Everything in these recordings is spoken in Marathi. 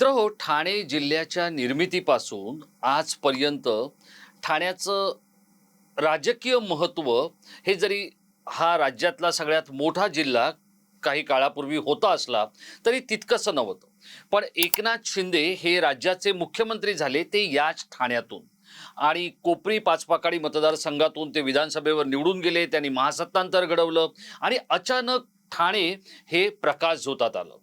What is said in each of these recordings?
मित्र हो ठाणे जिल्ह्याच्या निर्मितीपासून आजपर्यंत ठाण्याचं राजकीय महत्त्व हे जरी हा राज्यातला सगळ्यात मोठा जिल्हा काही काळापूर्वी होता असला तरी तितकंसं नव्हतं. पण एकनाथ शिंदे हे राज्याचे मुख्यमंत्री झाले ते याच ठाण्यातून. आणि कोपरी पाचपाकाडी मतदारसंघातून ते विधानसभेवर निवडून गेले त्यांनी महासत्तांतर घडवलं आणि अचानक ठाणे हे प्रकाश झोतात आलं.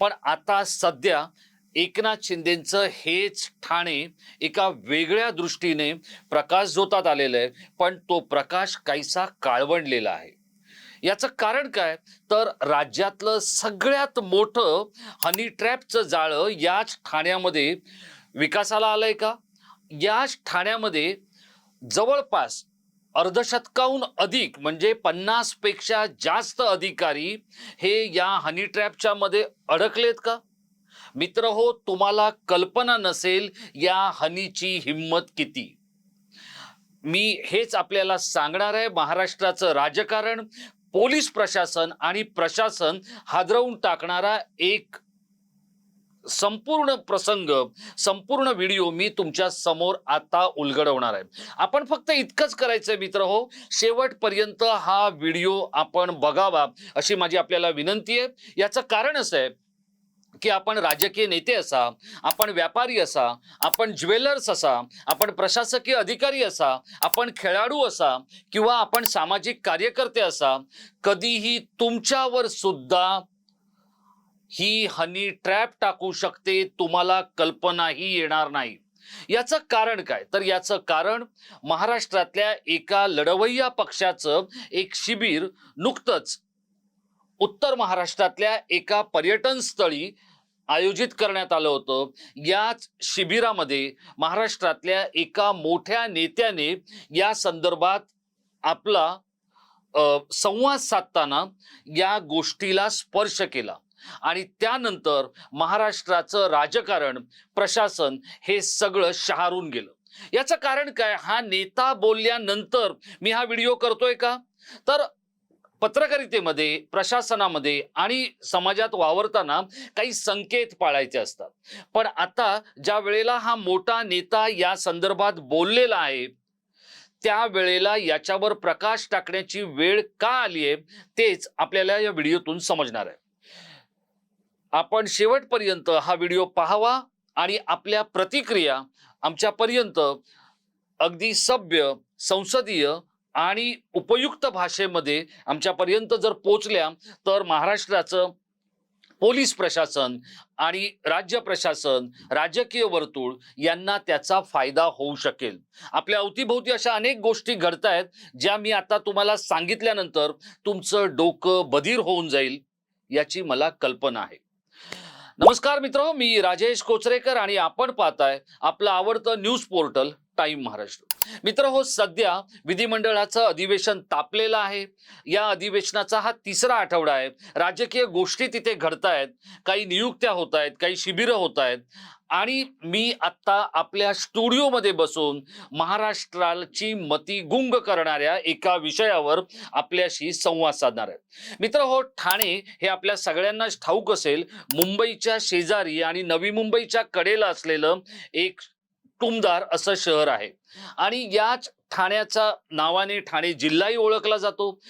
पण आता सध्या एकनाथ शिंदेचं हेच ठाणे एका वेगळ्या दृष्टीने प्रकाशझोतात आलेलं आहे पण तो प्रकाश काहीसा काळवंडलेला आहे? याचं कारण काय? तर राज्यातलं सगळ्यात मोठं हनी ट्रॅपचं जाळं याच ठाण्यामध्ये विकासाला आलंय का? याच ठाण्यामध्ये जवळपास अर्धशतकाहून अधिक म्हणजे पन्नासपेक्षा जास्त अधिकारी हे या हनी ट्रॅपच्या मध्ये अडकलेत का? मित्र हो तुम्हाला कल्पना नसेल या हनीची हिंमत किती. मी हेच आपल्याला सांगणार आहे महाराष्ट्राचं राजकारण पोलीस प्रशासन आणि प्रशासन हादरवून टाकणारा एक संपूर्ण प्रसंग संपूर्ण व्हिडिओ मी तुमच्यासमोर आता उलगडवणार आहे. आपण फक्त इतकंच करायचंय मित्र हो शेवटपर्यंत हा व्हिडिओ आपण बघावा अशी माझी आपल्याला विनंती आहे. याचं कारण असं आहे की आपण राजकीय नेते असा आपण व्यापारी असा आपण ज्वेलर्स असा आपण प्रशासकीय अधिकारी असा आपण खेळाडू असा किंवा आपण सामाजिक कार्यकर्ते असा कधीही तुमच्यावर सुद्धा ही हनी ट्रॅप टाकू शकते तुम्हाला कल्पनाही येणार नाही. याचं कारण काय? तर याचं कारण महाराष्ट्रातल्या एका लढवय्या पक्षाचं एक शिबिर नुकतंच उत्तर महाराष्ट्रातल्या एका पर्यटन स्थळी आयोजित करण्यात आलं होतं. याच शिबिरामध्ये महाराष्ट्रातल्या एका मोठ्या नेत्याने या संदर्भात आपला संवाद साधताना या गोष्टीला स्पर्श केला. आणि त्यानंतर महाराष्ट्राचं राजकारण प्रशासन हे सगळं शहारून गेलं. याचं कारण काय? हा नेता बोलल्यानंतर मी हा व्हिडिओ करतोय का? तर पत्रकारितेमध्ये प्रशासनामध्ये आणि समाजात वावरताना काही संकेत पाळायचे असतात. पण आता ज्या वेळेला हा मोठा नेता या संदर्भात बोललेला आहे त्या वेळेला याच्यावर प्रकाश टाकण्याची वेळ का आली आहे तेच आपल्याला या व्हिडिओतून समजणार आहे. आपण शेवटपर्यंत हा व्हिडिओ पाहावा आणि आपल्या प्रतिक्रिया आमच्यापर्यंत अगदी सभ्य संसदीय आणि उपयुक्त भाषेमध्ये आमच्यापर्यंत जर पोचल्या तर महाराष्ट्राचं पोलीस प्रशासन आणि राज्य प्रशासन राजकीय वर्तुळ यांना त्याचा फायदा होऊ शकेल. आपल्या अवतीभोवती अशा अनेक गोष्टी घडत आहेत ज्या मी आता तुम्हाला सांगितल्यानंतर तुमचं डोकं बधीर होऊन जाईल याची मला कल्पना आहे. नमस्कार मित्र मी राजेश कोचरेकर आणि आपण पाहताय आपलं आवडतं न्यूज पोर्टल टाइम महाराष्ट्र. मित्र हो सध्या विधिमंडळाचं अधिवेशन तापलेलं आहे. या अधिवेशनाचा हा तिसरा आठवडा आहे. राजकीय गोष्टी तिथे घडतायत. काही नियुक्त्या होत आहेत काही शिबिरं होत आहेत आणि मी आत्ता आपल्या स्टुडिओमध्ये बसून महाराष्ट्राची मती गुंग करणाऱ्या एका विषयावर आपल्याशी संवाद साधणार आहे. मित्र हो ठाणे हे आपल्या सगळ्यांनाच ठाऊक असेल. मुंबईच्या शेजारी आणि नवी मुंबईच्या कडेला असलेलं एक टुमदार असं शहर आहे. आणि याच ठाण्याच्या नावाने ठाणे जिल्हाही ओळखला जातो.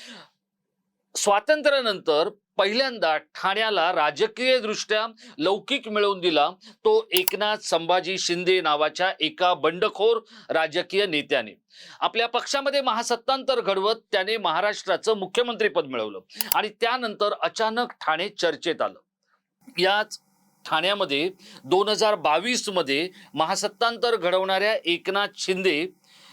स्वातंत्र्यानंतर पहिल्यांदा ठाण्याला राजकीय दृष्ट्या लौकिक मिळवून दिला तो एकनाथ संभाजी शिंदे नावाच्या एका बंडखोर राजकीय नेत्याने. आपल्या पक्षामध्ये महासत्तांतर घडवत त्याने महाराष्ट्राचं मुख्यमंत्रीपद मिळवलं. आणि त्यानंतर अचानक ठाणे चर्चेत आलं. याच ठाण्यामध्ये दोन हजार बावीसमध्ये महासत्तांतर घडवणाऱ्या एकनाथ शिंदे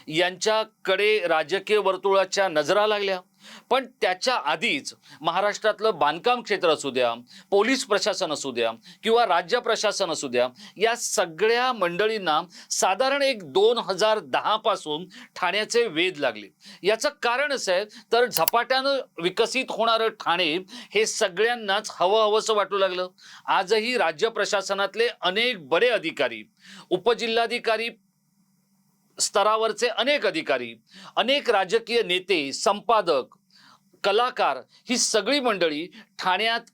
यांच्याकडे राजकीय वर्तुळाच्या नजरा लागल्या. पण त्याच्या आधीच महाराष्ट्रातलं बांधकाम क्षेत्र असू द्या पोलीस प्रशासन असू द्या किंवा राज्य प्रशासन असू द्या या सगळ्या मंडळींना साधारण एक दोन हजार दहा पासून ठाण्याचे वेध लागले. याचं कारण असं आहे तर झपाट्यानं विकसित होणारं ठाणे हे सगळ्यांनाच हवं हवंसं वाटू लागलं. आजही राज्य प्रशासनातले अनेक बरे अधिकारी उपजिल्हाधिकारी स्तरावरचे अनेक अधिकारी अनेक राजकीय नेते संपादक कलाकार ही सगळी मंडळी ठाण्यात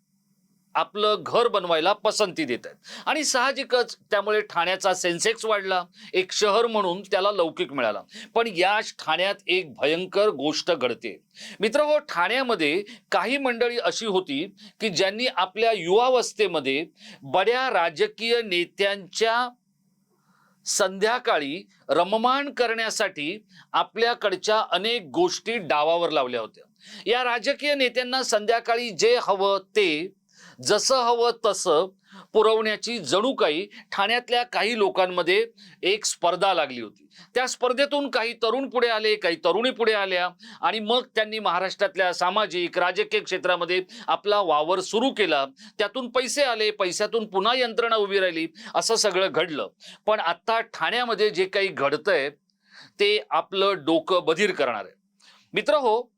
आपलं घर बनवायला पसंती देत आहेत. आणि साहजिकच त्यामुळे ठाण्याचा सेन्सेक्स वाढला एक शहर म्हणून त्याला लौकिक मिळाला. पण या ठाण्यात एक भयंकर गोष्ट घडते. मित्र हो ठाण्यामध्ये काही मंडळी अशी होती की ज्यांनी आपल्या युवावस्थेमध्ये बड्या राजकीय नेत्यांच्या संध्याकाळी रममाण करण्यासाठी आपल्याकडच्या अनेक गोष्टी डावावर लावल्या होत्या. या राजकीय नेत्यांना संध्याकाळी जे हवं ते जसं हवं तसं पुरवण्याची जणू काही ठाण्यातल्या काही लोकांमध्ये एक स्पर्धा लागली होती. त्या स्पर्धेतून काही तरुण पुढे आले काही तरुणी पुढे आल्या आणि मग त्यांनी महाराष्ट्रातल्या सामाजिक राजकीय क्षेत्रामध्ये आपला वावर सुरू केला. त्यातून पैसे आले पैशातून पुन्हा यंत्रणा उभी राहिली. असं सगळं घडलं. पण आता ठाण्यामध्ये जे काही घडतंय ते आपलं डोकं बधीर करणार आहे. मित्र हो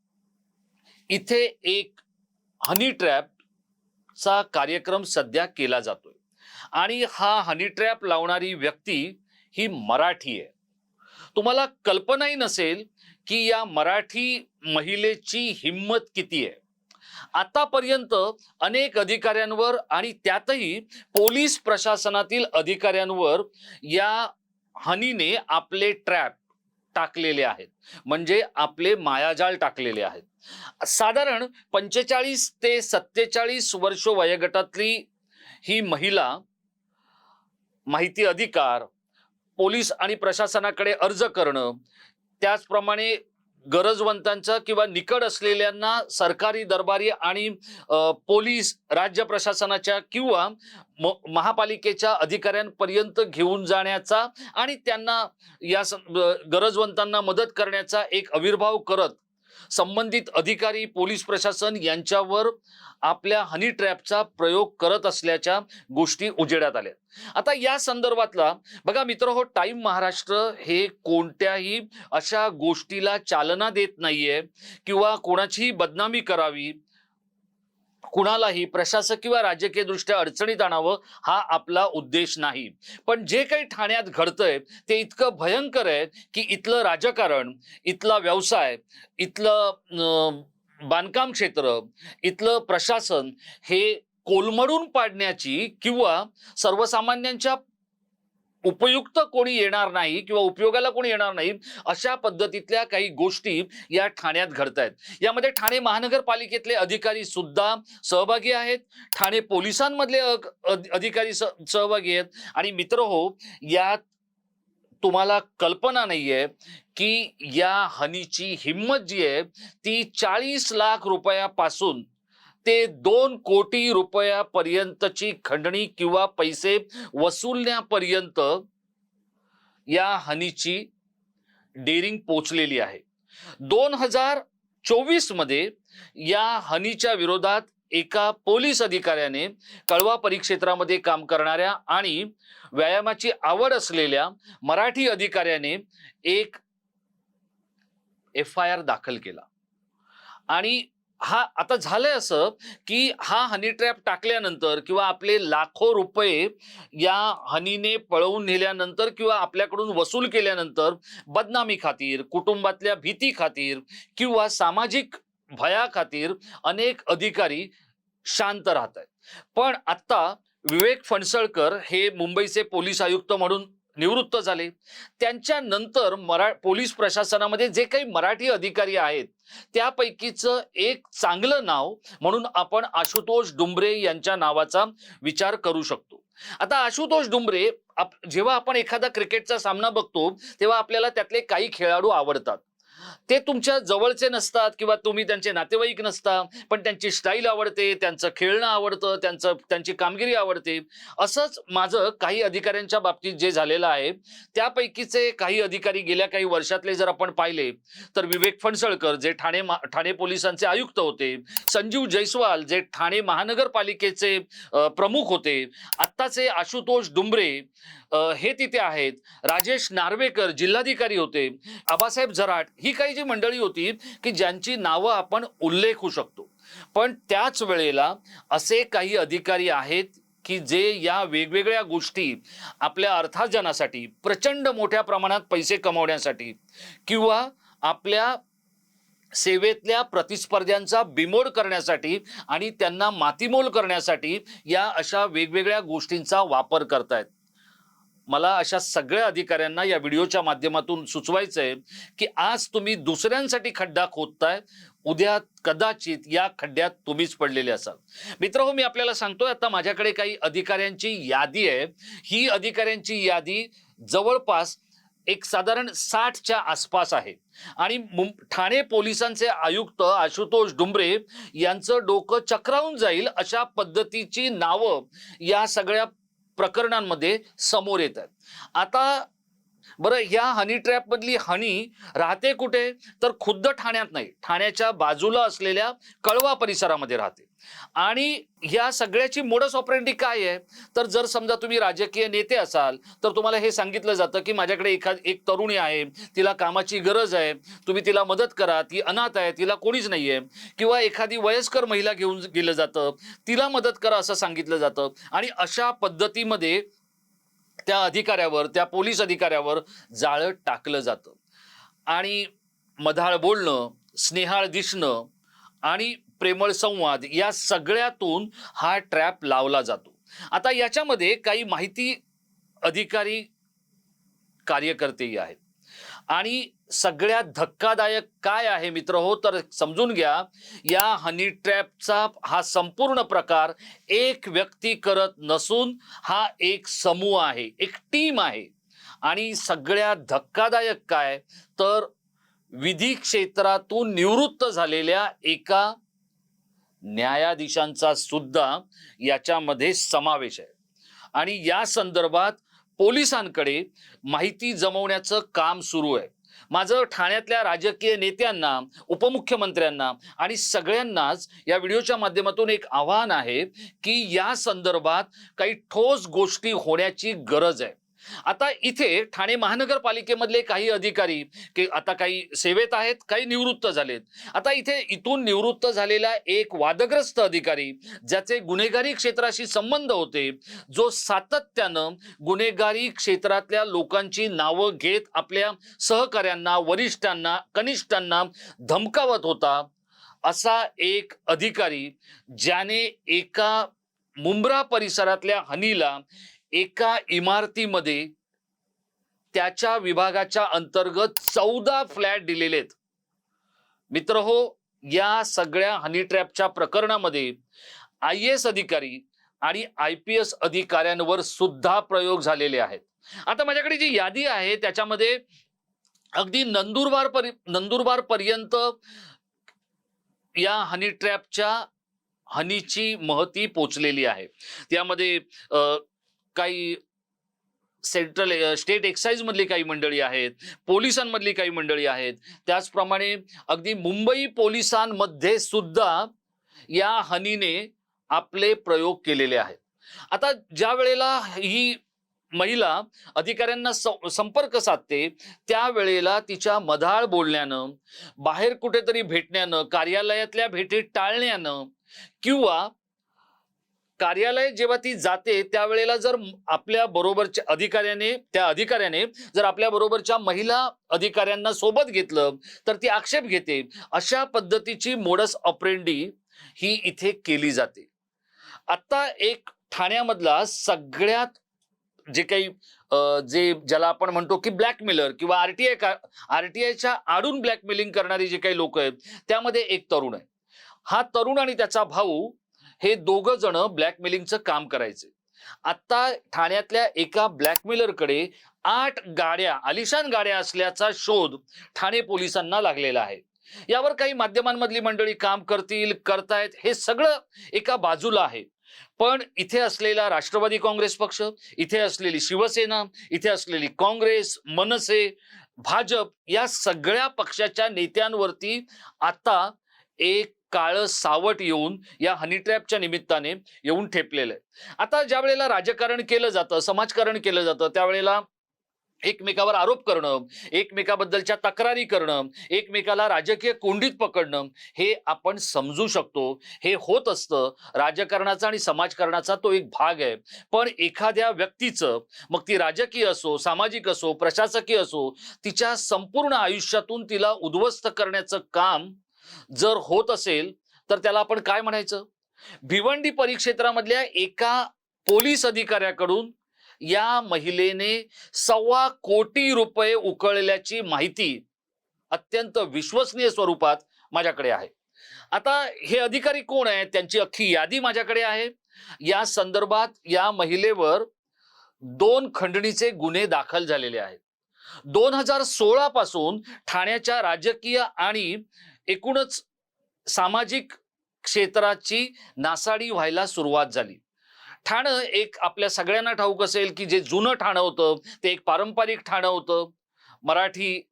इथे एक हनी ट्रॅप चा कार्यक्रम सध्या केला जातोय. आणि हा हनी ट्रॅप लावणारी व्यक्ती ही मराठी आहे. तुम्हाला कल्पनाही नसेल की या मराठी महिलेची हिंमत किती आहे. आतापर्यंत अनेक अधिकाऱ्यांवर आणि त्यातही पोलीस प्रशासनातील अधिकाऱ्यांवर या हनीने आपले ट्रॅप टाकलेले आहेत. म्हणजे आपले मायाजाल टाकलेले आहेत. साधारण पंचेचाळीस ते सत्तेचाळीस वर्ष वयोगटातली ही महिला माहिती अधिकार पोलीस आणि प्रशासनाकडे अर्ज करणं त्याचप्रमाणे गरजवंतांचं किंवा निकड असलेल्यांना सरकारी दरबारी आणि पोलीस राज्य प्रशासनाच्या किंवा म- महापालिकेच्या अधिकाऱ्यांपर्यंत घेऊन जाण्याचा आणि त्यांना या सं- गरजवंतांना मदत करण्याचा एक आविर्भाव करत संबंधित अधिकारी पोलीस प्रशासन यांच्यावर आपल्या हनी ट्रॅपचा प्रयोग करत असल्याच्या गोष्टी उजेडात आल्या. आता या संदर्भातला बघा मित्र हो टाइम महाराष्ट्र हे कोणत्याही अशा गोष्टीला चालना देत नाहीये किंवा कोणाचीही बदनामी करावी कुणालाही प्रशासक किंवा राजकीय दृष्ट्या अडचणीत आणावं हा आपला उद्देश नाही. पण जे काही ठाण्यात घडतंय ते इतकं भयंकर आहे की इथलं राजकारण इथला व्यवसाय इथलं अं, बांधकाम क्षेत्र इथलं प्रशासन हे कोलमडून पाडण्याची किंवा सर्वसामान्यांच्या उपयुक्त कोणी येणार नाही किंवा उपयोगाला कोणी येणार नाही अशा पद्धतीतल्या काही गोष्टी या ठाण्यात घडत आहेत यामध्ये ठाणे महानगरपालिकेतले अधिकारी सुद्धा सहभागी आहेत. ठाणे पोलिसांमधले अधिकारी सहभागी आहेत. आणि मित्र हो यात तुम्हाला कल्पना नाहीये की या हनीची हिंमत जी आहे ती चाळीस लाख रुपयापासून ते दोन कोटी रुपयापर्यंतची खंडणी किंवा पैसे वसूलण्यापर्यंत या हनीची डेरिंग पोचलेली आहे. दोन हजार चोवीसमध्ये या हनीच्या विरोधात एका पोलीस अधिकाऱ्याने कळवा परिक्षेत्रामध्ये काम करणाऱ्या आणि व्यायामाची आवड असलेल्या मराठी अधिकाऱ्याने एक एफ आय आर दाखल केला. आणि हा आता झालंय असं की हा हनी ट्रॅप टाकल्यानंतर किंवा आपले लाखो रुपये या हनीने पळवून नेल्यानंतर किंवा आपल्याकडून वसूल केल्यानंतर बदनामी खातीर कुटुंबातल्या भीती खातीर किंवा सामाजिक भया खातीर अनेक अधिकारी शांत राहत आहेत पण आत्ता विवेक फणसळकर हे मुंबईचे पोलीस आयुक्त म्हणून निवृत्त झाले. त्यांच्या नंतर मरा पोलीस प्रशासनामध्ये जे काही मराठी अधिकारी आहेत त्यापैकीचं एक चांगलं नाव म्हणून आपण आशुतोष डुंबरे यांच्या नावाचा विचार करू शकतो. आता आशुतोष डुंबरे आप- जेव्हा आपण एखादा क्रिकेटचा सामना बघतो तेव्हा आपल्याला त्यातले काही खेळाडू आवडतात. ते तुमच्या जवळचे नसतात किंवा तुम्ही त्यांचे नातेवाईक नसता पण त्यांची स्टाईल आवडते त्यांचं खेळणं आवडतं त्यांचं त्यांची कामगिरी आवडते. असंच माझं काही अधिकाऱ्यांच्या बाबतीत जे झालेलं आहे त्यापैकीचे काही अधिकारी गेल्या काही वर्षातले जर आपण पाहिले तर विवेक फणसळकर जे ठाणे ठाणे पोलिसांचे आयुक्त होते संजीव जयस्वाल जे ठाणे महानगरपालिकेचे प्रमुख होते आत्ताचे आशुतोष डुंबरे हे तिथे आहेत. राजेश नार्वेकर जिल्हाधिकारी होते. आबासाहेब झराट ही काही जी मंडळी होती की ज्यांची नावं आपण उल्लेखू शकतो. पण त्याच वेळेला असे काही अधिकारी आहेत की जे या वेगवेगळ्या गोष्टी आपल्या अर्थार्जनासाठी प्रचंड मोठ्या प्रमाणात पैसे कमवण्यासाठी किंवा आपल्या सेवेतल्या प्रतिस्पर्ध्यांचा बिमोड करण्यासाठी आणि त्यांना मातीमोल करण्यासाठी या अशा वेगवेगळ्या गोष्टींचा वापर करतायत. मला अशा सगळ्या अधिकाऱ्यांना या व्हिडिओच्या माध्यमातून सुचवायचं आहे की आज तुम्ही दुसऱ्यांसाठी खड्डा खोदताय उद्या कदाचित या खड्ड्यात तुम्हीच पडलेले असाल. मित्र हो मी आपल्याला सांगतोय आता माझ्याकडे काही अधिकाऱ्यांची यादी आहे. ही अधिकाऱ्यांची यादी जवळपास एक साधारण साठच्या आसपास आहे. आणि मुं- ठाणे पोलिसांचे आयुक्त आशुतोष डुंबरे यांचं डोकं चक्रावून जाईल अशा पद्धतीची नावं या सगळ्या प्रकरणांमध्ये समोर येत आहेत आता बरं या हनी ट्रॅप मधली हनी राहते कुठे? तर खुद्द ठाण्यात नाही. ठाण्याच्या बाजूला असलेल्या कळवा परिसरामध्ये राहते. आणि या सगळ्याची मोडस ऑपरेंडी काय आहे? तर जर समजा तुम्ही राजकीय नेते असाल तर तुम्हाला हे सांगितलं जातं की माझ्याकडे एखाद एक तरुणी आहे तिला कामाची गरज आहे तुम्ही तिला मदत करा ती अनाथ आहे तिला कोणीच नाहीये. किंवा एखादी वयस्कर महिला घेऊन गेलं जातं तिला मदत करा असं सांगितलं जातं. आणि अशा पद्धतीमध्ये त्या अधिकाऱ्यावर त्या पोलीस अधिकाऱ्यावर जाळं टाकलं जातं. आणि मधाळ बोलणं स्नेहाळ दिसणं आणि प्रेमळ संवाद या सगळ्यातून हा ट्रॅप लावला जातो. आता याच्यामध्ये काही माहिती अधिकारी कार्यकर्तेही आहेत. आणि सगळ्यात धक्कादायक काय आहे मित्र? हो तर समजून घ्या. या हनी ट्रॅपचा हा संपूर्ण प्रकार एक व्यक्ती करत नसून हा एक समूह आहे एक टीम आहे. आणि सगळ्यात धक्कादायक काय? तर विधी क्षेत्रातून निवृत्त झालेल्या एका न्यायाधीशांचा सुद्धा याच्यामध्ये समावेश आहे. आणि या संदर्भात पोलिसांकडे माहिती जमवण्याचं काम सुरू आहे. माझं ठाण्यातल्या राजकीय नेत्यांना उपमुख्यमंत्र्यांना आणि सगळ्यांनाच या व्हिडिओच्या माध्यमातून एक आव्हान आहे की या संदर्भात काही ठोस गोष्टी होण्याची गरज आहे. आता इथे ठाणे महानगरपालिकेमधले काही अधिकारी की आता काही सेवेत आहेत काही निवृत्त झालेत. आता इथे इथून निवृत्त झालेला एक वादग्रस्त अधिकारी ज्याचे गुन्हेगारी क्षेत्राशी संबंध होते जो सातत्यानं गुन्हेगारी क्षेत्रातल्या लोकांची नावं घेत आपल्या सहकाऱ्यांना वरिष्ठांना कनिष्ठांना धमकावत होता असा एक अधिकारी ज्याने एका मुंब्रा परिसरातल्या हनीला एका इमारतीमध्ये त्याच्या विभागाच्या अंतर्गत चौदा फ्लॅट दिलेले आहेत. मित्र हो या सगळ्या हनी ट्रॅपच्या प्रकरणामध्ये आय एस अधिकारी आणि आय पी एस अधिकाऱ्यांवर सुद्धा प्रयोग झालेले आहेत. आता माझ्याकडे जी यादी आहे त्याच्यामध्ये अगदी नंदुरबार परि नंदुरबार पर्यंत या हनी ट्रॅपच्या हनीची महती पोचलेली आहे. त्यामध्ये काही सेंट्रल स्टेट एक्साईज मधली काही मंडळी आहेत पोलिसांमधली काही मंडळी आहेत. त्याचप्रमाणे अगदी मुंबई पोलिसांमध्ये सुद्धा या हनीने आपले प्रयोग केलेले आहेत. आता ज्या वेळेला ही महिला अधिकाऱ्यांना संपर्क साधते त्यावेळेला तिच्या मधाळ बोलण्यानं बाहेर कुठेतरी भेटण्यानं कार्यालयातल्या भेटी टाळण्यानं किंवा कार्यालय जेव्हा ती जाते त्यावेळेला जर आपल्या बरोबरच्या अधिकाऱ्याने त्या अधिकाऱ्याने जर आपल्या बरोबरच्या महिला अधिकाऱ्यांना सोबत घेतलं तर ती आक्षेप घेते. अशा पद्धतीची मोडस ऑपरेंडी ही इथे केली जाते. आता एक ठाण्यामधला सगळ्यात जे काही जे ज्याला आपण म्हणतो की ब्लॅकमेलर किंवा आरटीआय का आरटीआयच्या आडून ब्लॅकमेलिंग करणारी जे काही लोक आहेत त्यामध्ये एक तरुण आहे. हा तरुण आणि त्याचा भाऊ हे दोघं जण ब्लॅकमेलिंगचं काम करायचे. आता ठाण्यातल्या एका ब्लॅकमेलरकडे आठ गाड्या आलिशान गाड्या असल्याचा शोध ठाणे पोलिसांना लागलेला आहे. यावर काही माध्यमांमधली मंडळी काम करतील करतायत हे सगळं एका बाजूला आहे. पण इथे असलेला राष्ट्रवादी काँग्रेस पक्ष इथे असलेली शिवसेना इथे असलेली काँग्रेस मनसे भाजप या सगळ्या पक्षाच्या नेत्यांवरती आता एक काळं सावट येऊन या हनी ट्रॅपच्या निमित्ताने येऊन ठेपलेलं आहे. आता ज्या वेळेला राजकारण केलं जातं समाजकारण केलं जातं त्यावेळेला एकमेकावर आरोप करणं एकमेकाबद्दलच्या तक्रारी करणं एकमेकाला राजकीय कोंडीत पकडणं हे आपण समजू शकतो. हे होत असतं. राजकारणाचा आणि समाजकारणाचा तो एक भाग आहे. पण एखाद्या व्यक्तीचं मग ती राजकीय असो सामाजिक असो प्रशासकीय असो तिच्या संपूर्ण आयुष्यातून तिला उद्ध्वस्त करण्याचं काम जर होत असेल तर त्याला आपण काय म्हणायचं? भिवंडी परिक्षेत्रामधल्या एका पोलीस अधिकाऱ्याकडून या महिलेने सव्वा कोटी रुपये उकळल्याची माहिती अत्यंत विश्वसनीय स्वरूपात माझ्याकडे आहे. आता हे अधिकारी कोण आहेत? त्यांची अख्खी यादी माझ्याकडे आहे. या संदर्भात या महिलेवर दोन खंडणीचे गुन्हे दाखल झालेले आहेत. दोन हजार सोळा पासून ठाण्याच्या राजकीय आणि एकूणच सामाजिक क्षेत्राची नासाडी व्हायला सुरुवात झाली. ठाणं एक आपल्या सगळ्यांना ठाऊक असेल की जे जुनं ठाणं होतं ते एक पारंपरिक ठाणं होतं. मराठी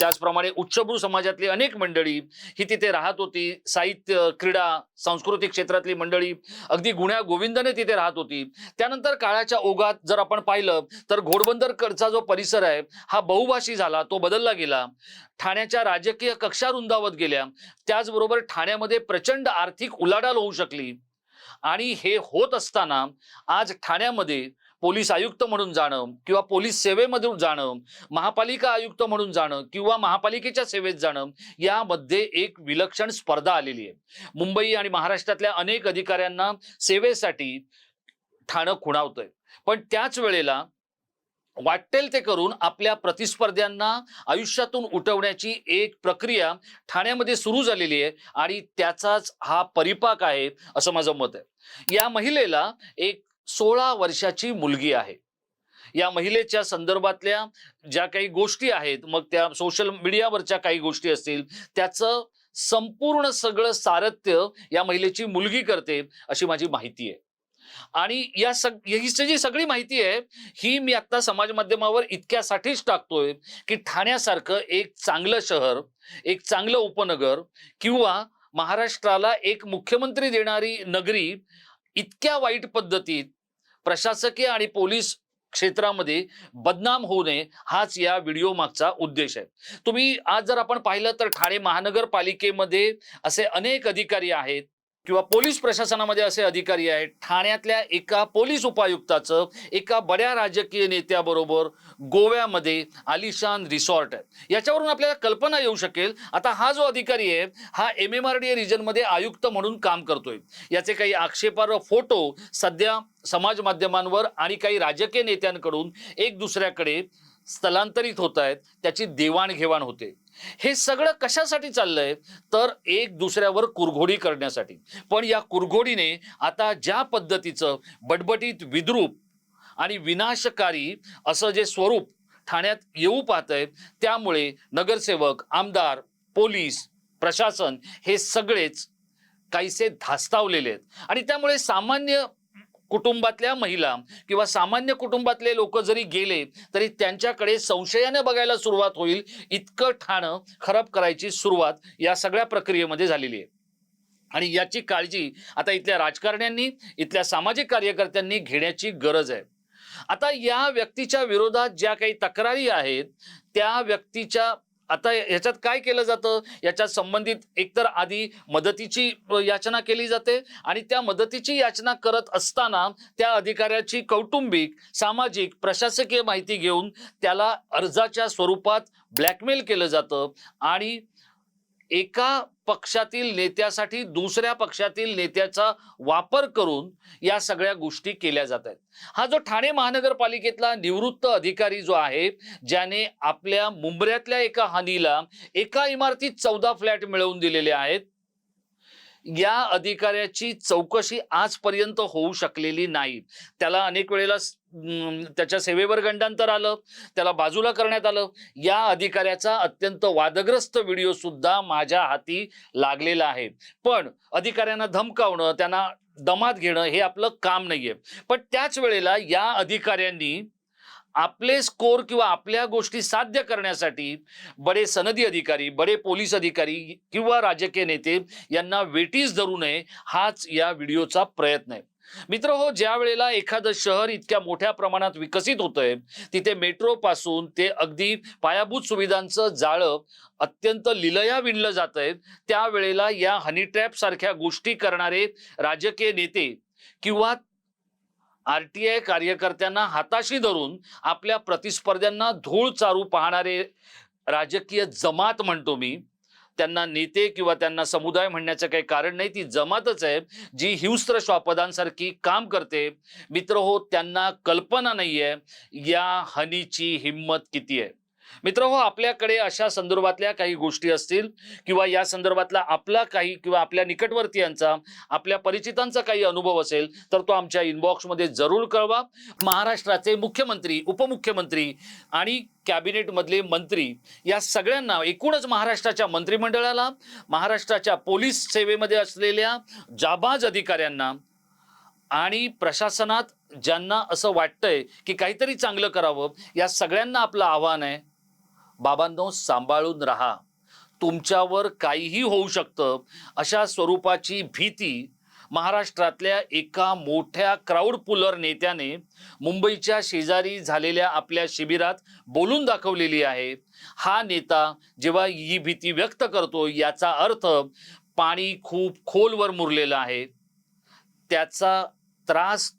त्याचप्रमाणे उच्चभ्रू समाजातली अनेक मंडळी ही तिथे राहत होती. साहित्य क्रीडा सांस्कृतिक क्षेत्रातली मंडळी अगदी गुण्या गोविंदाने तिथे राहत होती. त्यानंतर काळाच्या ओघात जर आपण पाहिलं तर घोडबंदरकडचा जो परिसर आहे हा बहुभाषी झाला तो बदलला गेला. ठाण्याच्या राजकीय कक्षा रुंदावत गेल्या. त्याचबरोबर ठाण्यामध्ये प्रचंड आर्थिक उलाढाल होऊ शकली. आणि हे होत असताना आज ठाण्यामध्ये पोलीस आयुक्त म्हणून जाणं किंवा पोलीस सेवेमधून जाणं महापालिका आयुक्त म्हणून जाणं किंवा महापालिकेच्या सेवेत जाणं यामध्ये एक विलक्षण स्पर्धा आलेली आहे. मुंबई आणि महाराष्ट्रातल्या अनेक अधिकाऱ्यांना सेवेसाठी ठाणं खुणावतंय. पण त्याच वेळेला वाटेल ते करून आपल्या प्रतिस्पर्ध्यांना आयुष्यातून उठवण्याची एक प्रक्रिया ठाण्यामध्ये सुरू झालेली आहे आणि त्याचाच हा परिपाक आहे असं माझं मत आहे. या महिलेला एक सोळा वर्षाची मुलगी आहे. या महिलेच्या संदर्भातल्या ज्या काही गोष्टी आहेत मग त्या सोशल मीडियावरच्या काही गोष्टी असतील त्याचं संपूर्ण सगळं सारथ्य या महिलेची मुलगी करते अशी माझी माहिती आहे. आणि या सग हिची जी सगळी माहिती आहे ही मी आता समाज माध्यमावर इतक्यासाठीच टाकतोय की ठाण्यासारखं एक चांगलं शहर एक चांगलं उपनगर किंवा महाराष्ट्राला एक मुख्यमंत्री देणारी नगरी इतक्या वाईट पद्धतीत प्रशासकीय आणि पोलीस क्षेत्रामध्ये बदनाम होऊ नये हाच या व्हिडिओ मागचा उद्देश आहे. तुम्ही आज जर आपण पाहिलं तर ठाणे महानगरपालिकेमध्ये असे अनेक अधिकारी आहेत किंवा पोलीस प्रशासनामध्ये असे अधिकारी आहेत ठाण्यातल्या एका पोलीस उपायुक्ताचं एका बड्या राजकीय नेत्याबरोबर गोव्यामध्ये आलिशान रिसॉर्ट आहे. याच्यावरून आपल्याला कल्पना येऊ शकेल आता हा जो अधिकारी आहे हा M M R D A रिजनमध्ये आयुक्त म्हणून काम करतोय. याचे काही आक्षेपार्ह फोटो सध्या समाज माध्यमांवर आणि काही राजकीय नेत्यांकडून एक दुसऱ्याकडे स्थलांतरित होत आहेत त्याची देवाणघेवाण होते. हे सगळं कशासाठी चाललंय? तर एक दुसऱ्यावर कुरघोडी करण्यासाठी. पण या कुरघोडीने आता ज्या पद्धतीचं बटबटीत विद्रूप आणि विनाशकारी असं जे स्वरूप ठाण्यात येऊ पाहत आहे त्यामुळे नगरसेवक आमदार पोलीस प्रशासन हे सगळेच काहीसे धास्तावलेले आहेत. आणि त्यामुळे सामान्य कुटुंबातल्या महिला किंवा सामान्य कुटुंबातले लोक जरी गेले तरी त्यांच्याकडे संशयाने बघायला सुरुवात होईल. इतकं ठाणं खराब करायची सुरुवात या सगळ्या प्रक्रियेमध्ये झालेली आहे. आणि याची काळजी आता इथल्या राजकारण्यांनी इथल्या सामाजिक कार्यकर्त्यांनी घेण्याची गरज आहे. आता या व्यक्तीच्या विरोधात ज्या काही तक्रारी आहेत त्या व्यक्तीच्या आता ह्याच्यात काय केलं जातं? याच्यात संबंधित एकतर आधी मदतीची याचना केली जाते आणि त्या मदतीची याचना करत असताना त्या अधिकाऱ्याची कौटुंबिक सामाजिक प्रशासकीय माहिती घेऊन त्याला अर्जाच्या स्वरूपात ब्लॅकमेल केलं जातं आणि एका पक्षातील नेत्यासाठी दुसऱ्या पक्षातील नेत्याचा वापर करून या सगळ्या गोष्टी केल्या जात आहेत. हा जो ठाणे महानगरपालिकेतला निवृत्त अधिकारी जो आहे ज्याने आपल्या मुंबऱ्यातल्या एका हानीला एका इमारतीत चौदा फ्लॅट मिळवून दिलेले आहेत या अधिकाऱ्याची चौकशी आजपर्यंत होऊ शकलेली नाही. त्याला अनेक वेळेला त्याच्या सेवेवर गंडांतर आलं त्याला बाजूला करण्यात आलं. या अधिकाऱ्याचा अत्यंत वादग्रस्त व्हिडिओ सुद्धा माझ्या हाती लागलेला आहे. पण अधिकाऱ्यांना धमकावणं त्यांना दमात घेणं हे आपलं काम नाहीये. पण त्याच वेळेला या अधिकाऱ्यांनी आपले स्कोर किंवा आपल्या गोष्टी साध्य करण्यासाठी बडे सनदी अधिकारी बडे पोलीस अधिकारी किंवा राजकीय नेते यांना वेटीस धरू नये हाच या व्हिडिओचा प्रयत्न आहे. मित्र हो ज्या वेळेला एखादं शहर इतक्या मोठ्या प्रमाणात विकसित होतंय तिथे मेट्रो पासून ते अगदी पायाभूत सुविधांचं जाळं अत्यंत लिलया विणलं जात आहे त्यावेळेला या हनी ट्रॅप सारख्या गोष्टी करणारे राजकीय नेते किंवा आर टी आय कार्यकर्त्यांना हाताशी धरून आपल्या प्रतिस्पर्ध्यांना धूळ चारू पाहणारे राजकीय जमात म्हणतो मी त्यांना नेते किंवा त्यांना समुदाय म्हणण्याचं काही कारण नाही ती जमातच आहे जी हिंस्त्र श्वापदांसारखी काम करते. मित्र हो त्यांना कल्पना नाहीये या हनीची हिंमत किती आहे? मित्र हो आपल्याकडे अशा संदर्भातल्या काही गोष्टी असतील किंवा या संदर्भातला आपला काही किंवा आपल्या निकटवर्तीयांचा आपल्या परिचितांचा काही अनुभव असेल तर तो आमच्या इनबॉक्समध्ये जरूर कळवा. महाराष्ट्राचे मुख्यमंत्री उपमुख्यमंत्री आणि कॅबिनेटमधले मंत्री या सगळ्यांना एकूणच महाराष्ट्राच्या मंत्रिमंडळाला महाराष्ट्राच्या पोलीस सेवेमध्ये असलेल्या जाबाज अधिकाऱ्यांना आणि प्रशासनात ज्यांना असं वाटतंय की काहीतरी चांगलं करावं या सगळ्यांना आपलं आव्हान आहे. बाबांनो सांभाळून राहा. तुमच्यावर काहीही होऊ शकतं अशा स्वरूपाची भीती महाराष्ट्रातल्या एका मोठ्या क्राऊड पुलर नेत्याने मुंबईच्या शेजारी झालेल्या आपल्या शिबिरात बोलून दाखवलेली आहे. हा नेता जेव्हा ही भीती व्यक्त करतो याचा अर्थ पाणी खूप खोलवर मुरलेलं आहे. त्याचा त्रास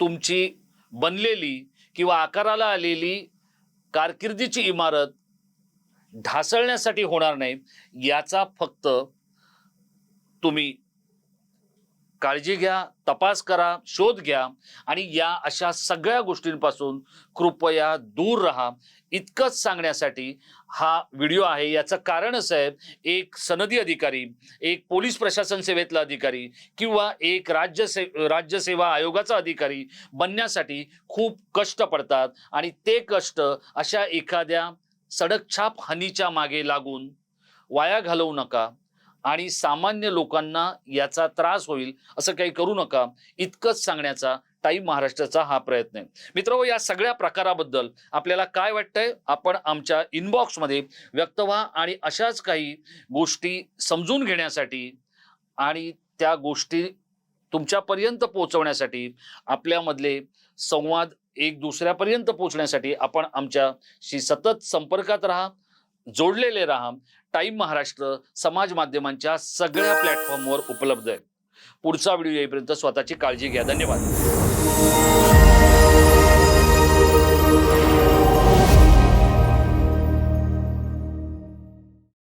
तुमची बनलेली किंवा आकाराला आलेली कारकिर्दीची इमारत ढासळण्यासाठी होणार नाही याचा फक्त तुम्ही काळजी घ्या तपास करा शोध घ्या आणि या अशा सगळ्या गोष्टींपासून कृपया दूर राहा. इतकंच सांगण्यासाठी हा व्हिडिओ आहे. याचं कारण असं आहे एक सनदी अधिकारी एक पोलीस प्रशासन सेवेतला अधिकारी किंवा एक राज्य से राज्यसेवा आयोगाचा अधिकारी बनण्यासाठी खूप कष्ट पडतात आणि ते कष्ट अशा एखाद्या सडकछाप हानीच्या मागे लागून वाया घालवू नका आणि सामान्य लोकांना याचा त्रास होईल असं काही करू नका इतकंच सांगण्याचा टाईम महाराष्ट्राचा हा प्रयत्न आहे. मित्र या सगळ्या प्रकाराबद्दल आपल्याला काय वाटतंय? आपण आमच्या इनबॉक्समध्ये व्यक्त व्हा आणि अशाच काही गोष्टी समजून घेण्यासाठी आणि त्या गोष्टी तुमच्यापर्यंत पोहोचवण्यासाठी आपल्यामधले संवाद एक दुसऱ्यापर्यंत पोहोचण्यासाठी आपण आमच्याशी सतत संपर्कात राहा जोडलेले राहा. टाईम महाराष्ट्र समाज माध्यमांच्या सगळ्या प्लॅटफॉर्मवर उपलब्ध आहे. पुढचा व्हिडिओ येईपर्यंत स्वतःची काळजी घ्या. धन्यवाद.